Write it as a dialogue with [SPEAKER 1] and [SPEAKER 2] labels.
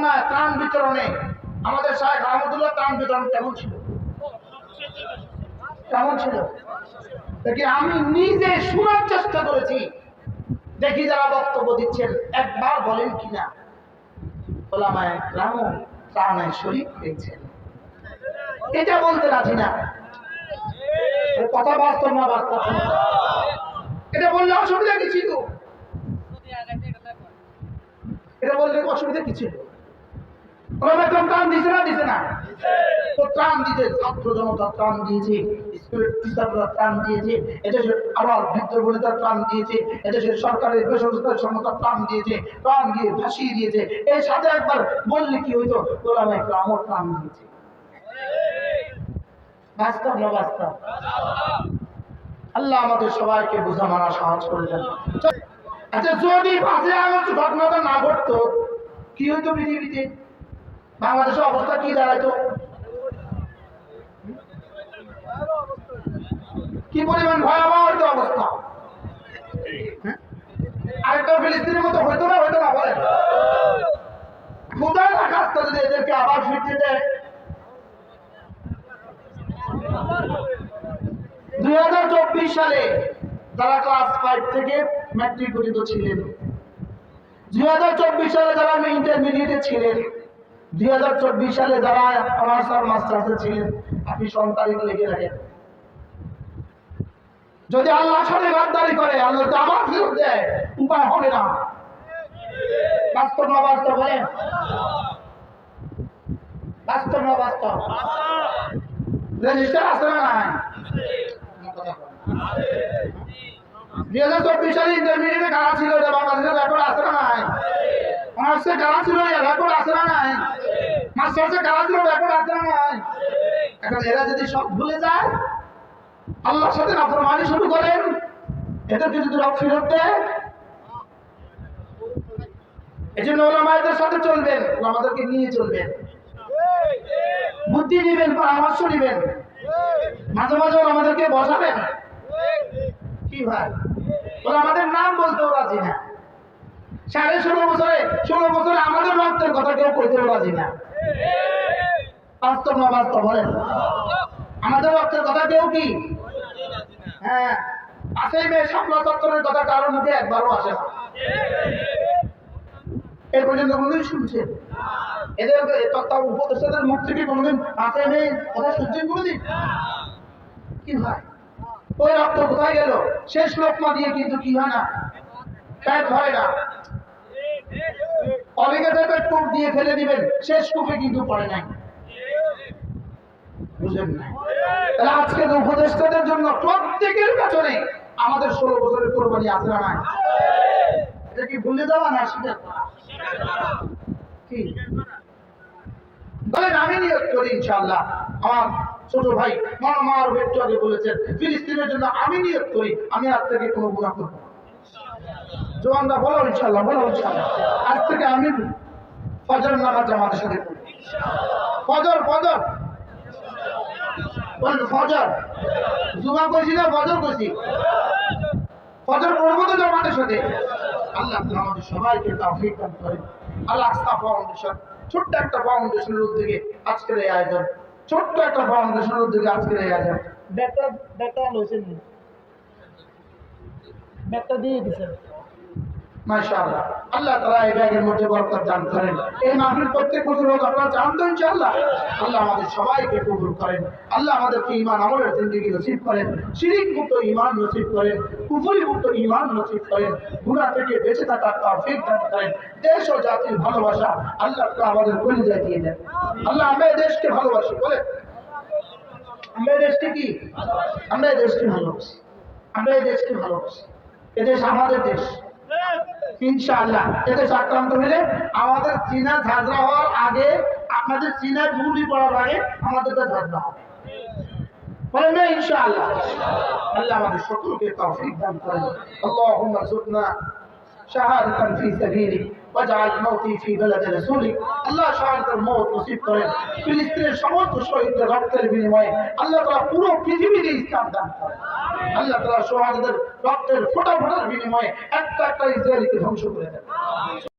[SPEAKER 1] বন্যায় ত্রাণ বিতরণে আমাদের শাহেখ আহমদুল্লাহ ত্রাণ বিতরণ কেমন ছিল? কেমন ছিল? দেখি, আমি নিজে শোনার চেষ্টা করেছি। দেখি যারা বক্তব্য দিচ্ছেন, একবার বলেন কিনা? এটা বলতে রাজি না। কথা বাস্তব না, বাস্তব এটা বললে অসুবিধা কি ছিল? এটা বললে অসুবিধা কি ছিল? আল্লাহ আমাদের সবাইকে বুঝা মানা সাহস করে দেন। আচ্ছা যদি ঘটনাটা না ঘটতো, কি হইতো পৃথিবীতে? বাংলাদেশের অবস্থা কি দাঁড়াইতো? কি পরিমাণ ভয়াবহ হইতো অবস্থা? হ্যাঁ? আরেকটা ফিলিস্তিনের মতো হইতো না হইতো না যদি এদেরকে আবার ফিরতে? দেয় দুই হাজার চব্বিশ সালে যারা ক্লাস ফাইভ থেকে ম্যাট্রিক পর্যন্ত ছিলেন, দুই হাজার চব্বিশ সালে যারা ইন্টারমিডিয়েটে ছিলেন দুই হাজার চব্বিশ সালে যারা অনার্স মাস্টার্সে ছিলেন, আপনি সন্তানিক লেগে রাখেন। যদি আল্লাহ সাথে গাদ্দারি করে, আল্লাহ যদি আবার ফেরত দেয়, উপায় হবে না। বাস্তব না বাস্তব বলেন? বাস্তব না বাস্তব? রেজিস্টার আছে না দুই হাজার চব্বিশ সালে ইন্টারমিডিয়েটে কারা ছিল? বাংলাদেশের রেকর্ড আছে না নাই? অনার্সে কারা ছিল? রেকর্ড আছে না নাই? কারা ছিল রেকর্ড আছে এখন এরা যদি সব ভুলে যায়, আল্লাহর সাথে নাফরমানি শুরু করেন। এদেরকে যদি রব ফেরত এই জন্য ওলামায়দের সাথে চলবেন ওলামাদেরকে নিয়ে চলবেন। বুদ্ধি নিবেন, পরামর্শ নিবেন। মাঝে মাঝে আমাদেরকে বসাবেন। কি ভাই? ওরা আমাদের নাম বলতেও রাজি না। সাড়ে ষোলো বছরে ষোলো বছরে কথা কেউ কইতেও রাজি না। বাস্তব না বাস্তব বলেন। আমাদের কথা কেউ কি? হ্যাঁ আসেই মেয়ে চত্বরের কথা মুখে একবারও আসে না। পর্যন্ত কোনোদিন শুনছেন? এদের তত্ত্ব উপদেষ্টাদের মুখ থেকে আসে কথা শুনছেন কি হয়? ওই রক্ত কোথায় গেল? শেষ লোকমা দিয়ে কিন্তু কি হয় না? হয় না। অনেকে কূপ দিয়ে ফেলে দিবেন। শেষ কূপে কিন্তু পড়ে নাই। বুঝলেন না? তাহলে উপদেষ্টাদের জন্য প্রত্যেকের পেছনে আমাদের ষোলো বছরের কোরবানি নাই? এটা কি ভুলে না স্বীকার করা? বলেন, আমি নিয়োগ করি ইনশাআল্লাহ। আমার ছোট ভাই মামার একটু আগে বলেছেন, ফিলিস্তিনের জন্য আমি নিয়োগ করি, আমি আজ থেকে কোনো গুণা করব। জোয়ানরা বলো ইনশাল্লাহ বলো ইনশাআল্লাহ। আজ থেকে আমি ফজর নামাজ জামাতের সাথে ফজর ফজর। ফজর। জুমা কইছি না, ফজর কইছি ফজর পড়ব তো জামাতের সাথে। আল্লাহ আমাদের সবাইকে তৌফিক দান আল্লাহ ফাউন্ডেশন ছোট্ট একটা ফাউন্ডেশনের উদ্যোগে আজকের এই আয়োজন। ছোট্ট একটা ফাউন্ডেশনের উদ্যোগে আজকের এই আয়োজন। বেটা বেটা লইছেন বেটা দিয়ে দেশ ও জাতির ভালোবাসা আল্লাহ আমাদের কলিজায় দিয়ে দেন। আল্লাহ দেশকে ভালোবাসি বলে আমরা কি? আমরা দেশকে ভালোবাসি। আমরা দেশকে ভালোবাসি। এদেশ আমাদের দেশ। ইনশাআল্লাহ। এতে আক্রান্ত হলে আমাদের চীনা ঝাঁঝরা হওয়ার আগে আপনাদের চীনা ঝুলি পড়ার আগে তো ঝাঁঝরা হবে। বলেন না, ইনশাআল্লাহ। আল্লাহ আমাদের শত্রুকে তৌফিক দান করেন। আল্লাহুম্মা শাহাদাতান ফি সাবিলি ওয়া জাআল মাউতি ফি বালাদি রাসূলি আল্লাহ শাহাদাতের মওত নসিব করেন। ফিলিস্তিনের সমস্ত শহীদদের রক্তের বিনিময়ে আল্লাহ তাআলা পুরো পৃথিবীতে ইসলাম দান করেন। আল্লাহ তাআলা শহীদদের রক্তের ফোঁটা ফোঁটার বিনিময়ে একটা একটা ইসরায়েলকে ধ্বংস করে দেন।